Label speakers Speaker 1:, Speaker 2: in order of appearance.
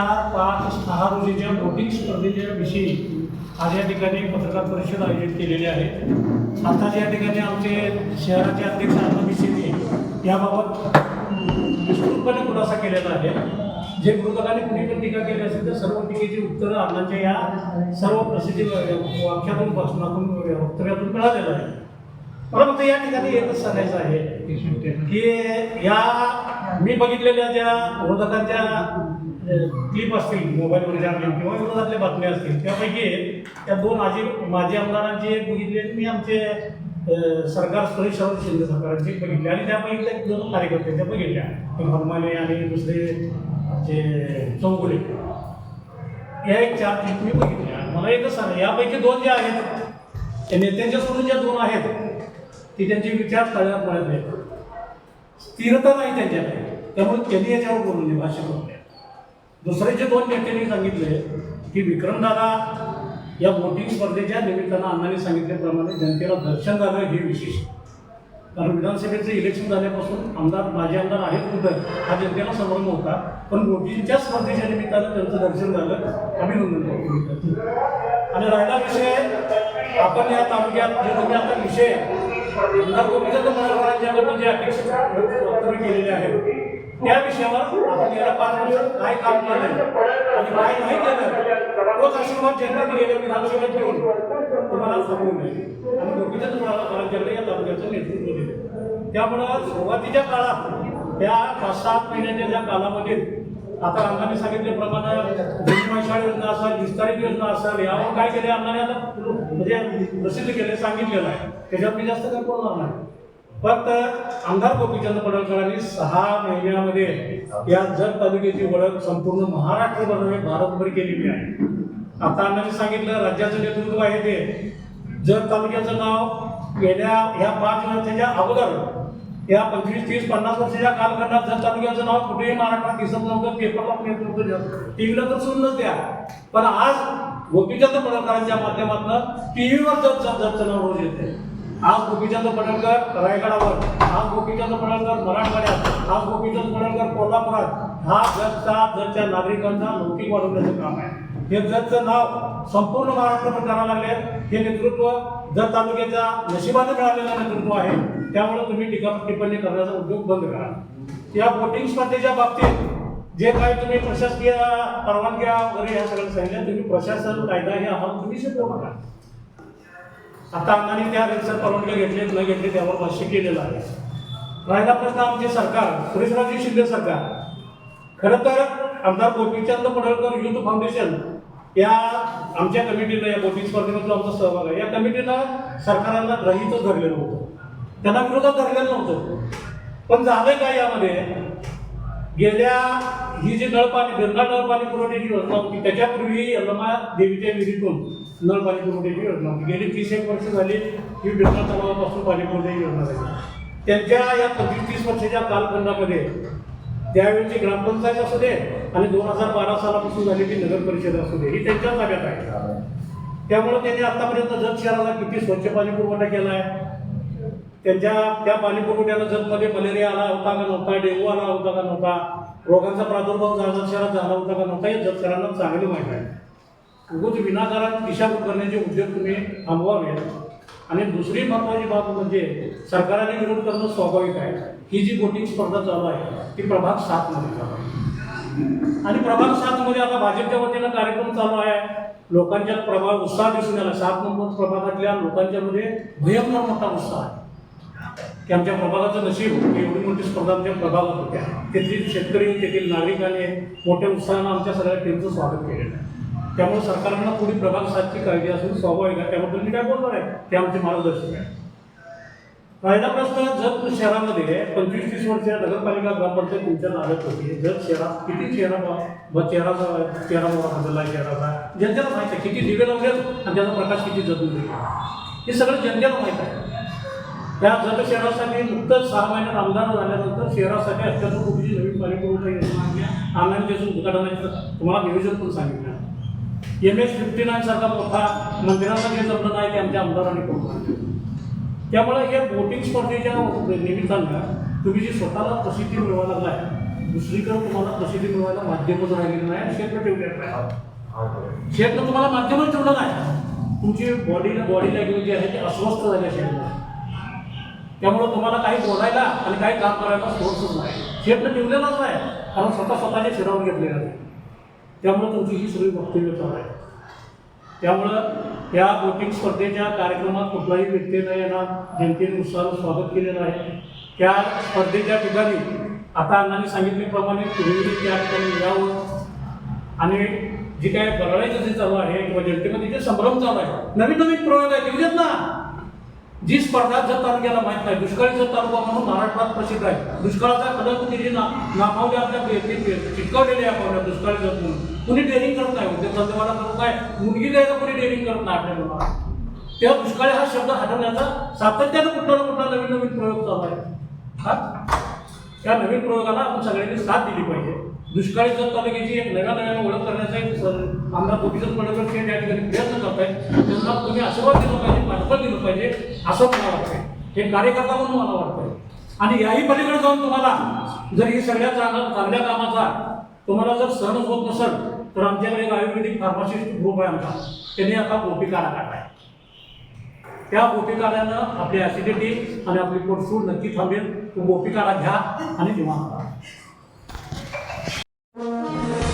Speaker 1: चार पाच सहा रोजीच्या बोटिंग स्पर्धेच्या विषयी आज या ठिकाणी पत्रकार परिषद आयोजित केलेली आहे. आताच या ठिकाणी आमचे शहराचे अध्यक्ष अण्णा मिसेने याबाबत विस्तृतपणे खुलासा केलेला आहे. जे मृतकाने कुणी पण टीका केली असेल तर सर्व टीकेची उत्तरं अण्णांच्या या सर्व प्रसिद्धी वाक्यातून भाषणातून वक्तव्यातून मिळालेलं आहे. मला फक्त या ठिकाणी एकच सांगायचं आहे की या मी बघितलेल्या ज्या मृतकांच्या क्लिप असतील मोबाईलवरच्या किंवा विरोधातल्या बातम्या असतील त्यापैकी त्या दोन आजी माजी आमदारांची एक बघितली मी आमचे सरकार स्तरी शरद शिंदे सरकारची बघितली. आणि त्यापैकी एक दोन कार्यकर्ते त्या बघितल्या. एक हनुमाने आणि दुसरे जे चौगुले. या एक चार क्लिप मी बघितल्या. मला एकच सांगा यापैकी दोन जे आहेत त्या नेत्यांच्या सोडून ज्या दोन आहेत ती त्यांची विचार तळ्यात पडत नाही स्थिरता नाही त्यांच्याकडे. त्यामुळे त्यांनी याच्यावर बोलून भाषण भाष्य दुसरे जे दोन नेत्यांनी सांगितले की विक्रमदादा या वोटिंग स्पर्धेच्या निमित्तानं अण्णांनी सांगितल्याप्रमाणे जनतेला दर्शन झालं हे विशेष. कारण विधानसभेचं इलेक्शन झाल्यापासून आमदार माझे आमदार आहेत कुठं हा जनतेला संभ्रम होता पण वोटिंगच्या स्पर्धेच्या निमित्तानं त्यांचं दर्शन झालं. अभिनंदन करतो. आणि राहिला विषय आपण या तालुक्यात जे तुम्ही आता विषय आमदार गोपीचंद मनोहरांच्याबद्दल जे अपेक्षित वक्तव्य केलेले आहेत त्या विषयावर आपण गेल्या पाच वर्ष काय काम केलं आणि काय नाही केलं तोच आशीर्वाद जनतेने गेल्या विधानसभेत घेऊन तुम्हाला सांगू नये आणि गोपीचंद मनोहरांच्याकडे या तालुक्याचं नेतृत्व दिलं. त्यामुळं सुरुवातीच्या काळात त्या पाच सात महिन्याच्या ज्या कालामध्ये आता अण्णाने सांगितल्याप्रमाणे भूमिशाळ योजना असेल विस्तारित योजना असेल यावर काय केले अण्णाने आता? म्हणजे प्रसिद्ध केले सांगितलेलं आहे. त्याच्यावर मी जास्त काय बोलणार नाही. फक्त आमदार गोपीचंद पडळकरांनी सहा महिन्यामध्ये या जत तालुक्याची ओळख संपूर्ण महाराष्ट्रभर नव्हे भारतभर केलेली आहे. आता अण्णांनी सांगितलं राज्याचं नेतृत्व आहे ते. जत तालुक्याचं नाव गेल्या ह्या पाच वर्षाच्या अगोदर या पंचवीस तीस पन्नास वर्षाच्या कालखंडात जत तालुक्याचं नाव कुठेही महाराष्ट्रात दिसत नव्हतं पेपरला नेतृत्व टीव्हीला तर सुनच द्या. पण आज गोपीचंद पडळकरांच्या माध्यमातून टीव्हीवर जत जतचं नाव रोज येते आज गोपीचंद पडळकर रायगडावर. आज गोपीचंद पडळकर मराठवाड्यात. आज गोपीचंद पडळकर कोल्हापुरात. हा जगचा जगच्या नागरिकांचा लौकिक वाढवण्याचं काम आहे. हे जगचं नाव संपूर्ण महाराष्ट्रावर करायला लागले हे नेतृत्व जत तालुक्याच्या नशिबाने मिळालेलं नेतृत्व आहे. त्यामुळे तुम्ही टीका टिप्पणी करण्याचा उद्योग बंद करा. या वोटिंग स्पर्धेच्या बाबतीत जे काही तुम्ही प्रशासकीय परवानग्या वगैरे ह्या सगळं सांगितलं तुम्ही प्रशासन कायदा हे आम्हाला तुम्ही शिकवू नका आता अण्णांनी त्या रेल्सर परवानगी घेतले न घेतले त्यावर भाष्य केलेलं आहे. राहिला प्रश्न आमचे सरकार सुरेशराजे शिंदे सरकार. खरं तर आमदार गोपीचंद पडळकर युथ फाउंडेशन या आमच्या कमिटीनं या गोपी स्पर्धेमध्ये आमचा सहभाग आहे. या कमिटीनं सरकारांना ग्रहीतच धरलेलं होतं. त्यांना विरोधात धरलेलं नव्हतं. पण झालंय काय यामध्ये? गेल्या ही जी नळपाणी गंगा नळपाणी पुरवठ्याची योजना होती त्याच्यापूर्वी यल्लमा देवीच्या विहिरीतून नळपाणी पुरवठ्याची योजना होती. गेली तीस एक वर्ष झाली ही बिरला तलावापासून पालिकेमध्ये योजना झाली. त्यांच्या या पंचवीस तीस वर्षाच्या कालखंडामध्ये त्यावेळेची ग्रामपंचायत असू दे आणि दोन हजार बारा सालापासून झालेली नगर परिषद असू दे ही त्यांच्या ताब्यात आहे. त्यामुळे त्यांनी आतापर्यंत जत शहराला किती स्वच्छ पाणी पुरवठा केला आहे त्यांच्या त्या पाणी पुरवठ्याला जतमध्ये मलेरिया आला होता का नव्हता डेंगू आला होता का नव्हता रोगांचा प्रादुर्भाव जत शहरात झाला होता का नव्हता हे जत शहरांना चांगलं माहीत आहे. उगूच विनाकारण दिशाभूल करण्याचे उद्योग तुम्ही थांबवावे आणि दुसरी महत्वाची बाब म्हणजे सरकारने विरोध करणं स्वाभाविक आहे. ही जी बोटिंग स्पर्धा चालू आहे ती प्रभाग सातमध्ये चालू आहे. आणि प्रभाग सातमध्ये आता भाजपच्या वतीनं कार्यक्रम चालू आहे. लोकांच्या प्रभाग उत्साह दिसून आला. सात नंबर प्रभागातल्या लोकांच्या मध्ये भयंकर मोठा उत्साह आहे. की आमच्या प्रभागाचं नशीब की एवढी मोठी स्पर्धा आमच्या प्रभागात होत्या. तेथील शेतकरी तेथील नागरिकांनी मोठ्या उत्साहानं आमच्या सगळ्या टीमचं स्वागत केलेलं आहे. त्यामुळे सरकारनं पुढे प्रभाग सातची काळजी असून स्वाभाविक आहे. त्याबद्दल मी काय बोलणार आहे? ते आमचे मार्गदर्शक आहे राहिला प्रश्न जत शहरामध्ये पंचवीस तीस वर्ष नगरपालिका ग्रामपंचायत तुमच्या ताब्यात होती. जत शहरात किती चेहरा ब चेहराचा चेहरा बाबा बदलला चेहराचा जनतेला माहिती आहे. किती दिवे लावले आणि त्याचा प्रकाश किती जतून हे सगळं जनतेला माहीत आहे. त्या जत शहरासाठी नुकतंच सहा महिन्यात आमदार झाल्यानंतर शहरासाठी अत्यंत कोटीची नवीन पाणी पुरवठा योजना आणल्या आनंद उद्घाटनाचं तुम्हाला नियोजन पण सांगितलं. एम एस फिफ्टी नाईन सारखा मोठा मंदिरांना जे जमलं नाही ते आमच्या आमदारांनी करून. त्यामुळे हे वोटिंग स्पर्धेच्या निमित्तानं तुम्ही जी स्वतःला प्रसिद्धी मिळवा लागलाय दुसरीकडे तुम्हाला प्रसिद्धी मिळवायला माध्यमच राहिलेलं नाही आणि क्षेत्र ठेवलेलं नाही. क्षेत्र तुम्हाला माध्यमच ठेवलं नाही. तुमची बॉडी बॉडी लँग्वेज जी आहे ती अस्वस्थ झाली असेल त्यामुळं तुम्हाला काही बोलायला आणि काही काम करायला सोर्सच नाही. क्षेत्र ठेवलेलंच नाही कारण स्वतः स्वतःचे शिरावून घेतले जाते त्यामुळं तुमची ही सगळी वक्तव्य चालू आहे. त्यामुळं या बोटिंग स्पर्धेच्या कार्यक्रमात कुठलाही व्यक्ती यांना येणार स्वागत केलेलं आहे. त्या स्पर्धेच्या ठिकाणी आता अण्णांनी सांगितल्याप्रमाणे तुम्ही त्या ठिकाणी यावं. आणि जे काय बरळायचं जे चालू आहे किंवा जनतेमध्ये जे संभ्रम चालू आहे नवीन नवीन प्रयोग आहे येऊ ना. जी स्पर्धा जर तालुक्याला माहीत नाही. दुष्काळी तालुका म्हणून महाराष्ट्रात प्रसिद्ध आहे. दुष्काळाचा कदम जे ना नामावले आपल्या चिटकवलेले आहे आपण दुष्काळी म्हणून. कुणी डेअरिंग करत नाही हो. उद्योग धंदेवाला करून काय? मुलगी द्यायला कुणी डेअरिंग करत नाही आपल्या लोकांना. तेव्हा दुष्काळी हा शब्द हटवण्याचा सातत्यानं कुठला ना कुठला नवीन नवीन प्रयोग चालू आहे. हा? त्या नवीन प्रयोगाला आपण सगळ्यांनी साथ दिली पाहिजे. दुष्काळी जत तालुक्याची एक नव्या नव्यानं ओळख करण्याचा एक सर आमदार गोपीचंद पडकर हे त्या ठिकाणी प्रयत्न करत आहेत त्यांना तुम्ही आशीर्वाद दिला पाहिजे पाठबळ दिलं पाहिजे असं मला वाटतंय. हे कार्यकर्ता म्हणून मला वाटतंय. आणि याही पलीकडे जाऊन तुम्हाला जर ही सगळ्या चांगल्या चांगल्या कामाचा तुम्हाला जर सहनच होत नसेल तर आमच्याकडे एक आयुर्वेदिक फार्मासिस्ट ग्रुप आहे आमचा. त्यांनी आता गोपी काढा काढलाय. त्या गोपिकारानं आपली ॲसिडिटी आणि आपली पोटसूड नक्की थांबेल. तो गोपिकारा घ्या आणि निवांत Música